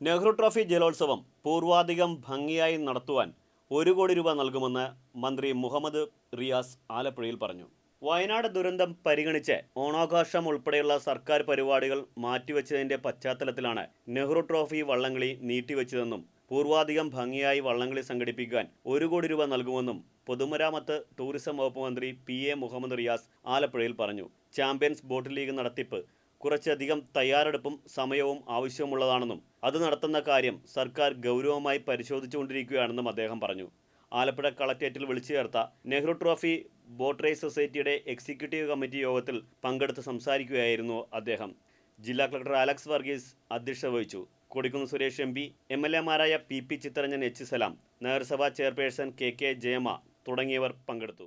Nehru trophy ജലോത്സവം പൂർവാധികം ഭംഗിയായി നടത്തുവാൻ ഒരു കോടി രൂപ നൽകുമെന്ന് മന്ത്രി മുഹമ്മദ് റിയാസ് ആലപ്പുഴയിൽ പറഞ്ഞു. വയനാട് ദുരന്തം പരിഗണിച്ച് ഓണാഘോഷം ഉൾപ്പെടെയുള്ള സർക്കാർ പരിപാടികൾ മാറ്റിവെച്ചതിന്റെ പശ്ചാത്തലത്തിലാണ് നെഹ്റു ട്രോഫി വള്ളംകളി നീട്ടിവെച്ചതെന്നും പൂർവാധികം ഭംഗിയായി വള്ളംകളി സംഘടിപ്പിക്കാൻ ഒരു കോടി രൂപ നൽകുമെന്നും പൊതുമരാമത്ത് ടൂറിസം വകുപ്പ് മന്ത്രി പി എ മുഹമ്മദ് റിയാസ് ആലപ്പുഴയിൽ പറഞ്ഞു. ചാമ്പ്യൻസ് ബോട്ട് ലീഗ് നടത്തിപ്പ് കുറച്ചധികം തയ്യാറെടുപ്പും സമയവും ആവശ്യമുള്ളതാണെന്നും അത് നടത്തുന്ന കാര്യം സർക്കാർ ഗൗരവമായി പരിശോധിച്ചുകൊണ്ടിരിക്കുകയാണെന്നും അദ്ദേഹം പറഞ്ഞു. ആലപ്പുഴ കളക്ട്രേറ്റിൽ വിളിച്ചു ചേർത്ത നെഹ്റു ട്രോഫി ബോട്ട് റേസ് സൊസൈറ്റിയുടെ എക്സിക്യൂട്ടീവ് കമ്മിറ്റി യോഗത്തിൽ പങ്കെടുത്ത് സംസാരിക്കുകയായിരുന്നു അദ്ദേഹം. ജില്ലാ കളക്ടർ അലക്സ് വർഗീസ് അധ്യക്ഷത വഹിച്ചു. Kodikunnu Suresh M P M L എമാരായ P P Chitharanjan H Salam നഗരസഭാ ചെയർപേഴ്സൺ കെ കെ ജയമ തുടങ്ങിയവർ പങ്കെടുത്തു.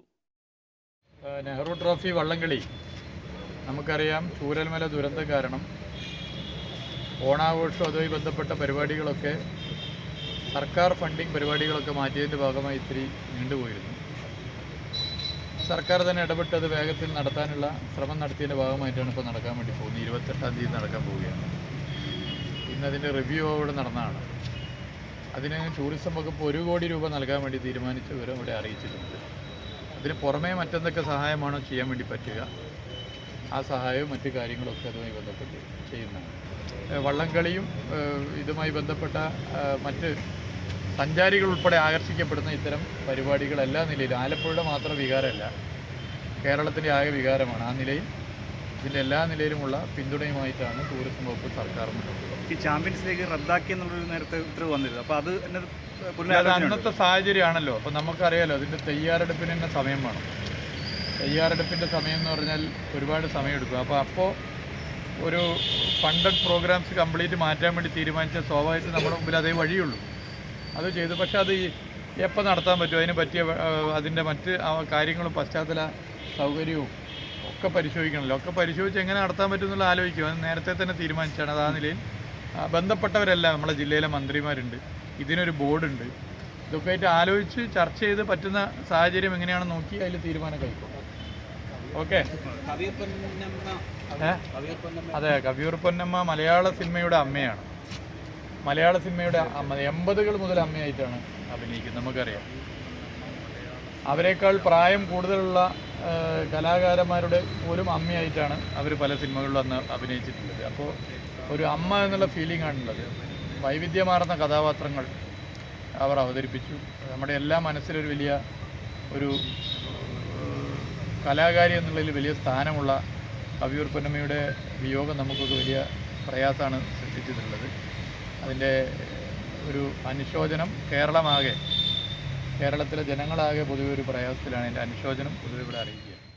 നെഹ്റു ട്രോഫി വള്ളംകളി നമുക്കറിയാം ചൂരൽമല ദുരന്തം കാരണം ഓണാഘോഷം അതുമായി ബന്ധപ്പെട്ട പരിപാടികളൊക്കെ സർക്കാർ ഫണ്ടിങ് പരിപാടികളൊക്കെ മാറ്റിയതിന്റെ ഭാഗമായി ഇത്തിരി നീണ്ടുപോയിരുന്നു. സർക്കാർ തന്നെ ഇടപെട്ട് അത് വേഗത്തിൽ നടത്താനുള്ള ശ്രമം നടത്തിയതിന്റെ ഭാഗമായിട്ടാണ് ഇപ്പോൾ നടക്കാൻ വേണ്ടി പോകുന്നത്. ഇരുപത്തെട്ടാം തീയതി നടക്കാൻ പോവുകയാണ്. ഇന്ന് അതിന്റെ റിവ്യൂ അവിടെ നടന്നതാണ്. അതിന് ടൂറിസം വകുപ്പ് ഒരു കോടി രൂപ നൽകാൻ വേണ്ടി തീരുമാനിച്ച വിവരം ഇവിടെ അറിയിച്ചിട്ടുണ്ട്. അതിന് പുറമേ മറ്റെന്തൊക്കെ സഹായമാണോ ചെയ്യാൻ വേണ്ടി പറ്റുക? ആ സഹായവും മറ്റു കാര്യങ്ങളൊക്കെ അതുമായി ബന്ധപ്പെട്ട് ചെയ്യുന്നതാണ്. വള്ളംകളിയും ഇതുമായി ബന്ധപ്പെട്ട മറ്റ് സഞ്ചാരികൾ ഉൾപ്പെടെ ആകർഷിക്കപ്പെടുന്ന ഇത്തരം പരിപാടികൾ എല്ലാ നിലയിലും ആലപ്പുഴയുടെ മാത്രം വികാരമല്ല കേരളത്തിന്റെ ആകെ വികാരമാണ്. ആ നിലയിൽ ഇതിന്റെ എല്ലാ നിലയിലുമുള്ള പിന്തുണയുമായിട്ടാണ് ടൂറിസം വകുപ്പ് സർക്കാർ ഈ ചാമ്പ്യൻസ് ലീഗ് റദ്ദാക്കി എന്നുള്ളൊരു നേരത്തെ ഉത്തരവ് വന്നിരുന്നു. അപ്പോൾ അത് അന്നത്തെ സാഹചര്യമാണല്ലോ. അപ്പോൾ നമുക്കറിയാലോ അതിന്റെ തയ്യാറെടുപ്പിന് തന്നെ സമയം വേണം. തയ്യാറെടുപ്പിന്റെ സമയം എന്ന് പറഞ്ഞാൽ ഒരുപാട് സമയമെടുക്കും. അപ്പോൾ അപ്പോൾ ഒരു ഫണ്ടഡ് പ്രോഗ്രാംസ് കംപ്ലീറ്റ് മാറ്റാൻ വേണ്ടി തീരുമാനിച്ച സ്വാഭാവികമായിട്ട് നമ്മുടെ മുമ്പിൽ അതേ വഴിയുള്ളൂ. അത് ചെയ്തു. പക്ഷെ അത് എപ്പോൾ നടത്താൻ പറ്റും? അതിന് പറ്റിയ അതിന്റെ മറ്റ് കാര്യങ്ങളും പശ്ചാത്തല സൗകര്യവും ഒക്കെ പരിശോധിക്കണമല്ലോ. ഒക്കെ പരിശോധിച്ച് എങ്ങനെ നടത്താൻ പറ്റും എന്നുള്ള ആലോചിക്കും. അത് നേരത്തെ തന്നെ തീരുമാനിച്ചാണ് അത് ആ നിലയിൽ ബന്ധപ്പെട്ടവരെല്ലാം നമ്മളെ ജില്ലയിലെ മന്ത്രിമാരുണ്ട്. ഇതിനൊരു ബോർഡുണ്ട്. ഇതൊക്കെ ആയിട്ട് ആലോചിച്ച് ചർച്ച ചെയ്ത് പറ്റുന്ന സാഹചര്യം എങ്ങനെയാണെന്ന് നോക്കി അതിൽ തീരുമാനം കഴിക്കും ഓക്കെ? അതെ കവിയൂർ പൊന്നമ്മ മലയാള സിനിമയുടെ അമ്മയാണ്. മലയാള സിനിമയുടെ അമ്മ എൺപതുകൾ മുതൽ അമ്മയായിട്ടാണ് അഭിനയിക്കുന്നത് നമുക്കറിയാം. അവരെക്കാൾ പ്രായം കൂടുതലുള്ള കലാകാരന്മാരുടെ പോലും അമ്മയായിട്ടാണ് അവർ പല സിനിമകളിലും അന്ന് അഭിനയിച്ചിട്ടുള്ളത്. അപ്പോൾ ഒരു അമ്മ എന്നുള്ള ഫീലിംഗ് ആണുള്ളത്. വൈവിധ്യമാർന്ന കഥാപാത്രങ്ങൾ അവർ അവതരിപ്പിച്ചു. നമ്മുടെ എല്ലാ മനസ്സിലൊരു വലിയ ഒരു കലാകാരി എന്നുള്ളതിൽ വലിയ സ്ഥാനമുള്ള കവിയൂർ പൊന്നമ്മയുടെ വിയോഗം നമുക്കൊക്കെ വലിയ പ്രയാസമാണ് സൃഷ്ടിച്ചിട്ടുള്ളത്. അതിന്റെ ഒരു അനുശോചനം കേരളമാകെ കേരളത്തിലെ ജനങ്ങളാകെ പൊതുവെ ഒരു പ്രയാസത്തിലാണ്. അതിന്റെ അനുശോചനം പൊതുവെ ഇവിടെ അറിയിക്കുക